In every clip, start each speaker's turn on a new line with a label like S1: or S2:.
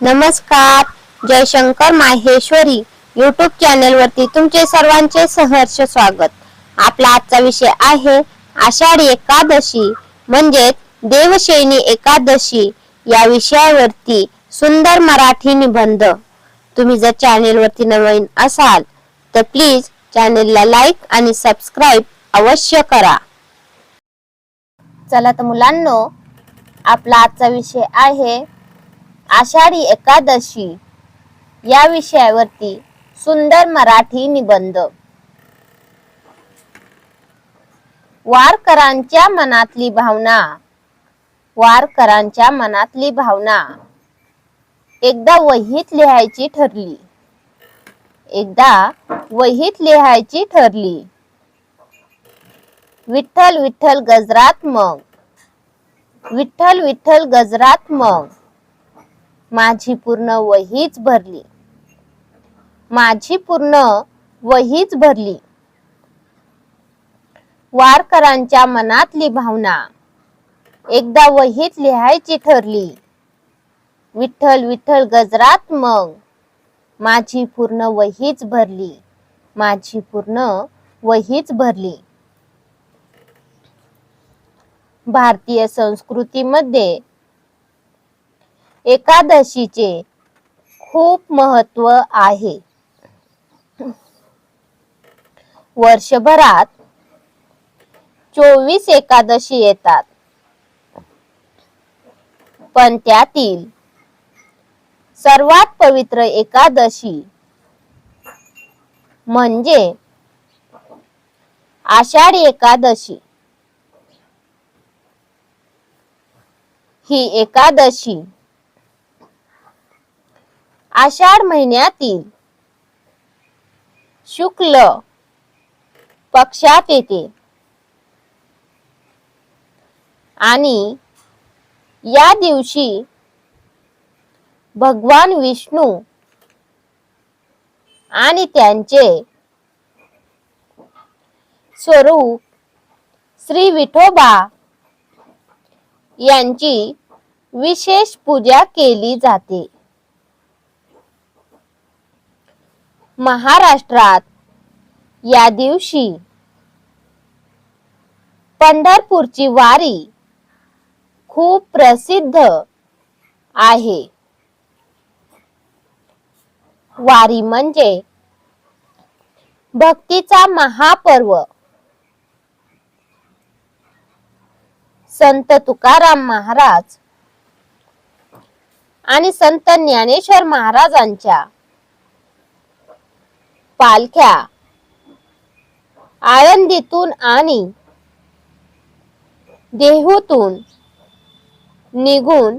S1: नमस्कार Jaishankar Maheshwari YouTube channel वरती तुमचे सर्वांचे सहर्ष स्वागत. आपला आजचा विषय आहे आषाढी एकादशी म्हणजेच देवशैनी एकादशी. या विषयावरती सुंदर मराठी निबंध. तुम्ही जर चॅनेल वरती नवीन असाल तर प्लीज चॅनेलला लाईक आणि सबस्क्राईब अवश्य करा. चला तर मुलांनो आपला आजचा विषय आहे आषाढी एकादशी या विषयावरती सुंदर मराठी निबंध. वारकरांच्या मनातली भावना. वारकरांच्या मनातली भावना. एकदा वहीत लिहायची ठरली. एकदा वहीत लिहायची ठरली. विठ्ठल विठ्ठल गजरात मग. विठ्ठल विठ्ठल गजरात मग. माझी पूर्ण वहीच भरली. माझी पूर्ण वहीच भरली. वारकरांच्या मनातली भावना. एकदा वहीत लिहायची ठरली. विठ्ठल विठ्ठल गजरात मग. माझी पूर्ण वहीच भरली. माझी पूर्ण वहीच भरली. भारतीय संस्कृतीमध्ये एकादशीचे खूप महत्त्व आहे. वर्षभरात चोवीस एकादशी येतात. पण त्यातील सर्वात पवित्र एकादशी म्हणजे आषाढी एकादशी. ही एकादशी आषाढ महिन्यातील शुक्ल पक्षात येते. आणि या दिवशी भगवान विष्णू आणि त्यांचे स्वरूप श्री विठोबा यांची विशेष पूजा केली जाते. महाराष्ट्रात या दिवशी पंढरपूरची वारी खूप प्रसिद्ध आहे. वारी म्हणजे भक्तीचा महापर्व. संत तुकाराम महाराज आणि संत ज्ञानेश्वर महाराजांच्या पालख्या. आळंदीतून आणि देहूतून निघून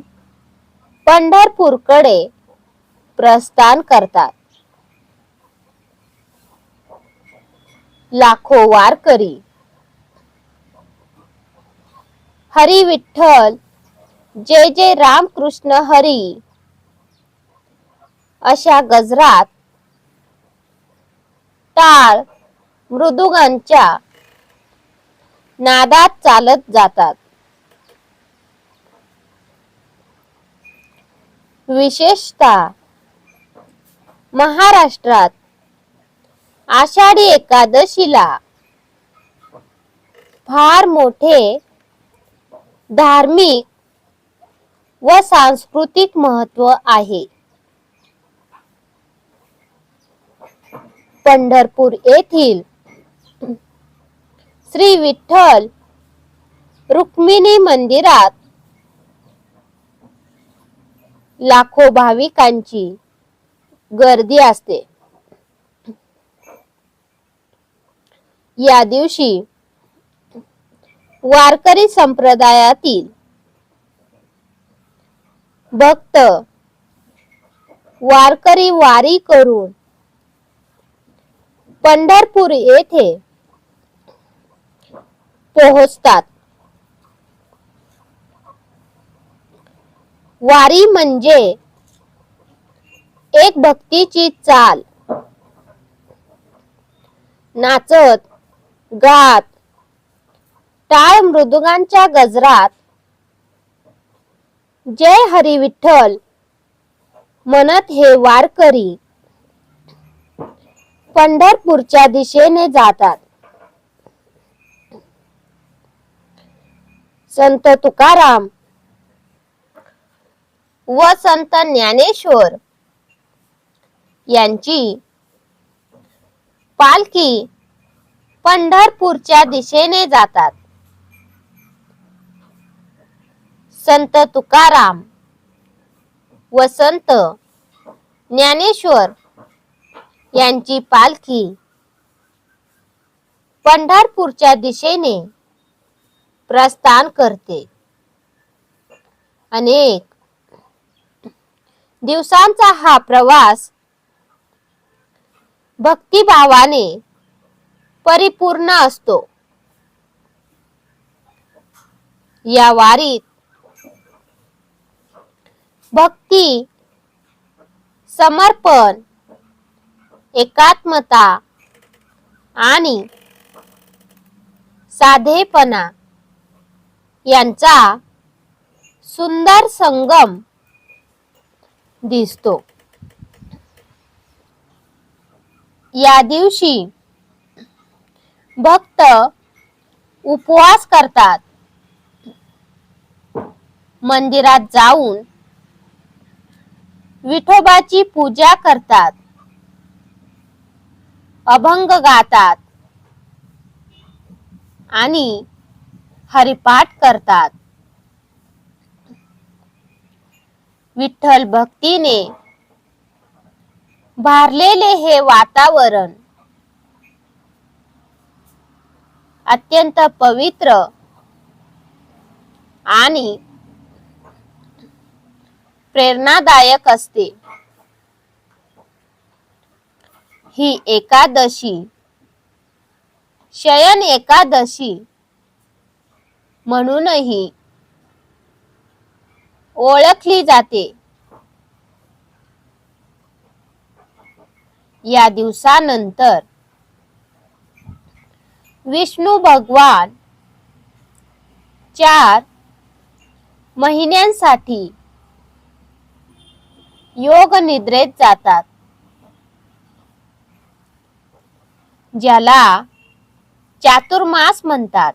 S1: पंढरपूरकडे प्रस्थान करतात. लाखो वारकरी. हरी विठ्ठल जय जय रामकृष्ण हरी. अशा गजरात टाळ मृदुगांच्या नादात चालत जातात. विशेषतः महाराष्ट्रात आषाढी एकादशीला फार मोठे धार्मिक व सांस्कृतिक महत्त्व आहे. पंढरपूर येथील श्री विठ्ठल रुक्मिणी मंदिरात लाखो भाविकांची गर्दी असते. या दिवशी वारकरी संप्रदायातील भक्त वारकरी वारी करून पंढरपूर येथे पोहोचतात. वारी म्हणजे एक भक्तीची चाल. नाचत गात टाळ मृदुगांच्या गजरात जय हरी विठ्ठल म्हणत हे वारकरी. पंढरपूरच्या दिशेने जातात. संत तुकाराम व संत ज्ञानेश्वर यांची पालखी पंढरपूरच्या दिशेने जातात. संत तुकाराम व संत ज्ञानेश्वर यांची पालखी. पंढरपूरच्या दिशेने प्रस्थान करते. अनेक दिवसांचा हा प्रवास भक्तिभावाने परिपूर्ण असतो. या वारीत भक्ती समर्पण एकात्मता आणि साधेपणा यांचा सुंदर संगम दिसतो. या दिवशी भक्त उपवास करतात. मंदिरात जाऊन विठोबाची पूजा करतात. अभंग गातात आणि हरिपाठ करतात. विठ्ठल भक्तीने भारलेले हे वातावरण अत्यंत पवित्र आणि प्रेरणादायक असते. ही एकादशी. शयन एकादशी. म्हणूनही ओळखली जाते. या दिवसानंतर विष्णू भगवान चार महिन्यांसाठी योग निद्रेत जातात. ज्याला चातुर्मास म्हणतात.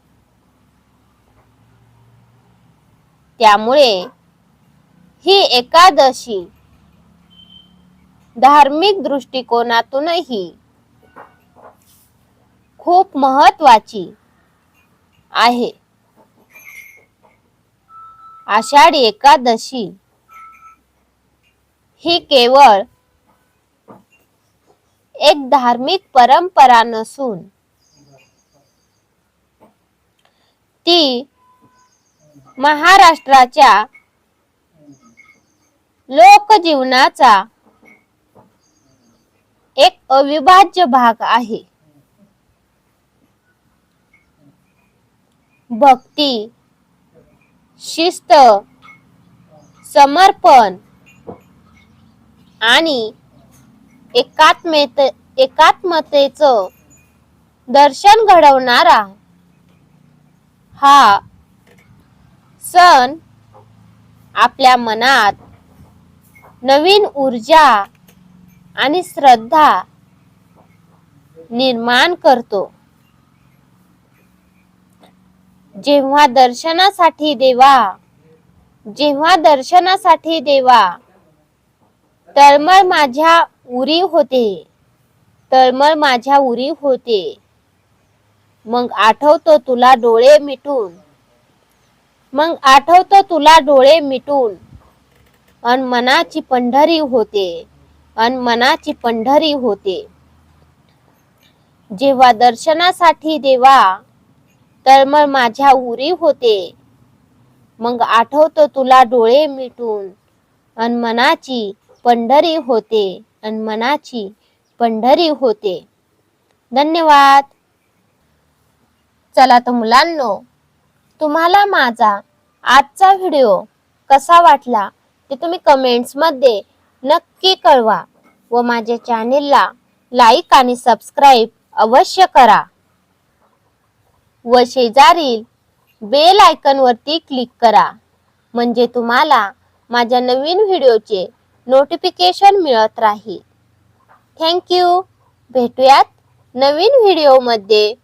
S1: त्यामुळे ही एकादशी धार्मिक दृष्टिकोनातूनही खूप महत्वाची आहे. आषाढी एकादशी ही केवळ एक धार्मिक परंपरा नसून ती महाराष्ट्राच्या लोकजीवनाचा एक अविभाज्य भाग आहे. भक्ती शिस्त समर्पण आणि एकात्मेत एकात्मतेचं दर्शन घडवणारा हा सण आपल्या मनात नवीन ऊर्जा आणि श्रद्धा निर्माण करतो. जेव्हा दर्शनासाठी देवा जेव्हा दर्शनासाठी देवा तळमळ माझ्या उरी होते. तळमळ माझ्या उरी होते. मग आठवतो तुला डोळे मिटून. मग आठवतो तुला डोळे मिटून. अन मनाची पंढरी होते. अन मनाची पंढरी होते. जेव्हा दर्शनासाठी देवा तळमळ माझ्या उरी होते. मग आठवतो तुला डोळे मिटून. अन मनाची पंढरी होते. आणि मनाची पंढरी होते. धन्यवाद. चला तर मुलांनो तुम्हाला माझा आजचा व्हिडिओ कसा वाटला ते तुम्ही कमेंट्समध्ये नक्की कळवा व माझ्या चॅनेलला लाईक आणि सबस्क्राईब अवश्य करा. व शेजारील बेल आयकनवरती क्लिक करा. म्हणजे तुम्हाला माझ्या नवीन व्हिडिओचे नोटिफिकेशन मिळत राहील. थँक्यू भेटूयात नवीन व्हिडिओमध्ये